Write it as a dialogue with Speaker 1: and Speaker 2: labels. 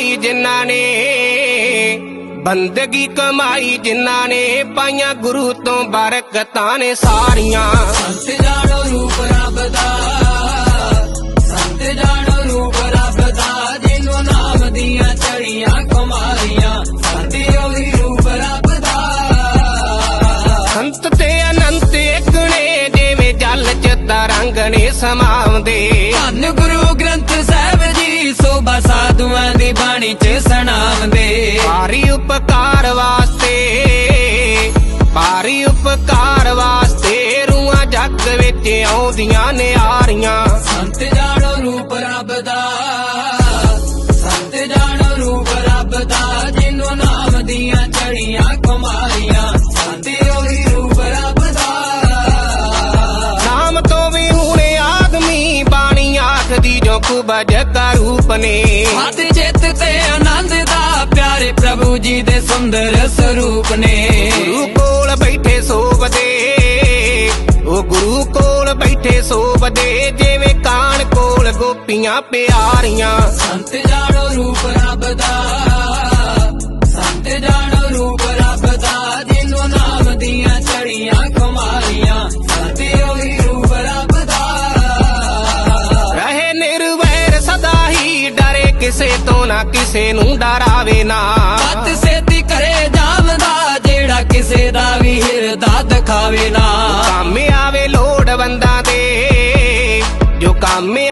Speaker 1: ਕਮਾਈ ਜਿਨ੍ਹਾਂ ਨੇ ਬੰਦਗੀ ਕਮਾਈ ਜਿਨ੍ਹਾਂ ਨੇ ਪਾਈਆਂ ਗੁਰੂ ਤੋਂ ਬਰਕਤਾਂ ਨੇ ਸਾਰੀਆਂ।
Speaker 2: ਸੰਤ ਜਾਣੋ ਰੂਪ ਰੱਬ ਦਾ ਸੰਤ ਜਾਣੋ ਰੂਪ ਰੱਬ ਦਾ ਜਿਹਨੂੰ ਨਾਮ ਦੀਆਂ ਚੜੀਆਂ ਕੁਮਾਰੀਆਂ ਸੰਤ ਉਹੀ ਰੂਪ ਰੱਬ ਦਾ।
Speaker 1: ਸੰਤ ਤੇ ਅਨੰਤ ਇੱਕ ਨੇ ਜਿਵੇਂ ਜਲ ਚ ਤਰੰਗ ਨੇ ਸਮਾਉਂਦੇ।
Speaker 2: ਧੰਨ ਬਾਣੀ ਚ ਸੁਣਾਉਂਦੇ
Speaker 1: ਭਾਰੀ ਉਪਕਾਰ ਵਾਸਤੇ ਭਾਰੀ ਉਪਕਾਰ ਵਾਸਤੇ ਰੂਹਾਂ ਜੱਗ ਵਿੱਚ ਆਉਂਦੀਆਂ ਨੇ ਆਰੀਆਂ
Speaker 2: ਸੰਤ ਜਾਣੋ ਰੂਪ ਰੱਬ ਦਾ ਸੰਤ ਜਾਣੋ ਰੂਪ ਰੱਬ ਦਾ ਜਿਹਨੂੰ ਨਾਮ ਦੀਆਂ ਚੜੀਆਂ ਕੁਮਾਰੀਆਂ। ਸੰਤ ਉਹੀ ਰੂਪ ਰੱਬ ਦਾ।
Speaker 1: ਨਾਮ ਤੋਂ ਵੀ ਹੁਣ ਆਦਮੀ ਬਾਣੀ ਆਖਦੀ ਜੋ ਕੁਬਜ ਕਾ ਰੂਪ ਨੇ।
Speaker 2: ਹੱਥ ਚਿੱਤ ਤੇ ਜੀ ਦੇ ਸੁੰਦਰ ਸਰੂਪ ਨੇ।
Speaker 1: ਗੁਰੂ ਕੋਲ ਬੈਠੇ ਸੋਵਦੇ ਉਹ ਗੁਰੂ ਕੋਲ ਬੈਠੇ ਸੋਵਦੇ ਜਿਵੇਂ ਕਾਣ ਕੋਲ ਗੋਪੀਆਂ ਪਿਆਰੀਆਂ।
Speaker 2: ਸੰਤ ਜਾਣੋ ਰੂਪ ਰੱਬ ਦਾ ਸੰਤ ਜਾਣੋ ਰੂਪ ਰੱਬ ਦਾ ਜਿਹਨੂੰ ਨਾਮ ਦੀਆਂ ਚੜੀਆਂ ਕੁਮਾਰੀਆਂ ਸੰਤ ਉਹੀ ਰੂਪ ਰੱਬ ਦਾ।
Speaker 1: ਰਹੇ ਨਿਰਵੈਰ ਸਦਾ ਹੀ ਡਰੇ ਕਿਸੇ ਤੋਂ ਨਾ ਕਿਸੇ ਨੂੰ ਡਰਾਵੇ ਨਾ।
Speaker 2: ਵੀ ਦਿਖਾਵੇ ਨਾ।
Speaker 1: ਕੰਮ ਆਵੇ ਲੋੜਵੰਦਾਂ ਦੇ ਜੋ ਕੰਮ